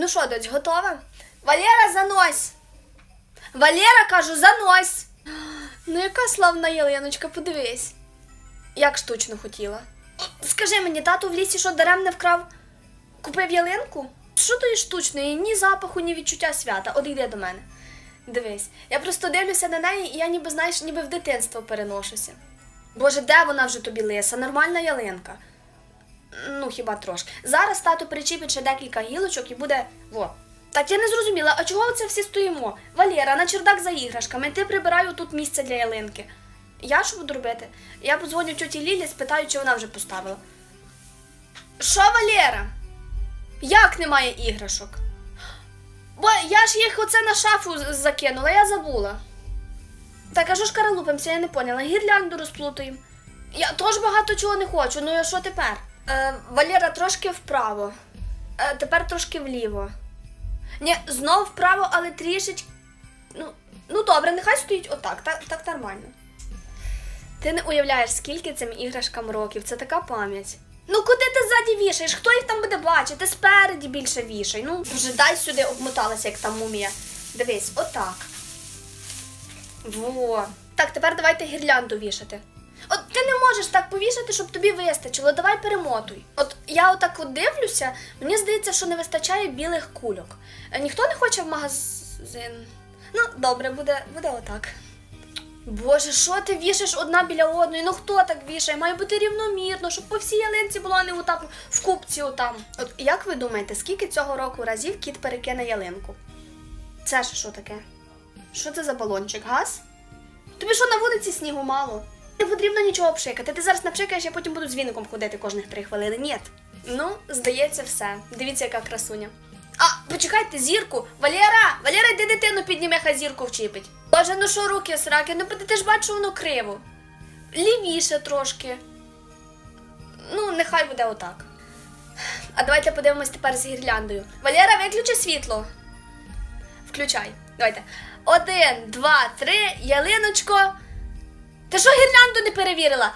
Ну що, доць, готова? Валера, занось! Валера, кажу, занось! Ну, яка славна ялиночка, подивись. Як штучно хотіла. Скажи мені, тату в лісі що дарем не вкрав? Купив ялинку? Що то є штучної? Ні запаху, ні відчуття свята. От йди до мене. Дивись, я просто дивлюся на неї, і я ніби, знаєш, ніби в дитинство переношуся. Боже, де вона вже тобі лиса? Нормальна ялинка. Ну, хіба трошки. Зараз тато причіпить ще декілька гілочок і буде. Во. Так я не зрозуміла, а чого це всі стоїмо? Валєра, на чердак за іграшками, ти прибираю тут місце для ялинки. Я що буду робити? Я подзвоню тьоті Лілі, спитаю, чи вона вже поставила. Що, Валєра? Як немає іграшок? Бо я ж їх оце на шафу закинула, я забула. Так, а що ж каралупимося, я не поняла. Гірлянду розплутаємо. Я теж багато чого не хочу, ну а що тепер? Е, Валера, трошки вправо. Е, тепер трошки вліво. Ні, знов вправо, але трішечки. Ну, ну добре, нехай стоїть отак, так, так нормально. Ти не уявляєш, скільки цим іграшкам років, це така пам'ять. Ну куди ти ззаді вішаєш? Хто їх там буде бачити? Спереді більше вішай. Ну, вже дай сюди обмоталася, як там мумія. Дивись, отак. Во. Так, тепер давайте гірлянду вішати. От ти не так щоб тобі вистачило. Давай перемотуй. От я отак от дивлюся, мені здається, що не вистачає білих кульок. Е, Ніхто не хоче в магазин. Ну, добре, буде, буде отак. Боже, що ти вішаєш одна біля одної? Ну хто так вішає? Має бути рівномірно, щоб по всій ялинці було не отак в купці отам. От як ви думаєте, скільки цього року разів кіт перекине ялинку? Це ж що таке? Що це за балончик? Газ? Тобі що на вулиці снігу мало? Не потрібно нічого пшикати. Ти зараз напшикаєш, я потім буду з віником ходити кожних три хвилини. Ні. Ну, здається, все. Дивіться, яка красуня. А, почекайте, зірку! Валера! Валера, йди дитину підніме, хай зірку вчіпить. Боже, ну що руки сраки? Ну ти ж бачиш, воно криво. Лівіше трошки. Ну, нехай буде отак. А давайте подивимось тепер з гірляндою. Валера, виключи світло. Включай. Давайте. Один, два, три, ялиночко. Ти що гірлянду не перевірила?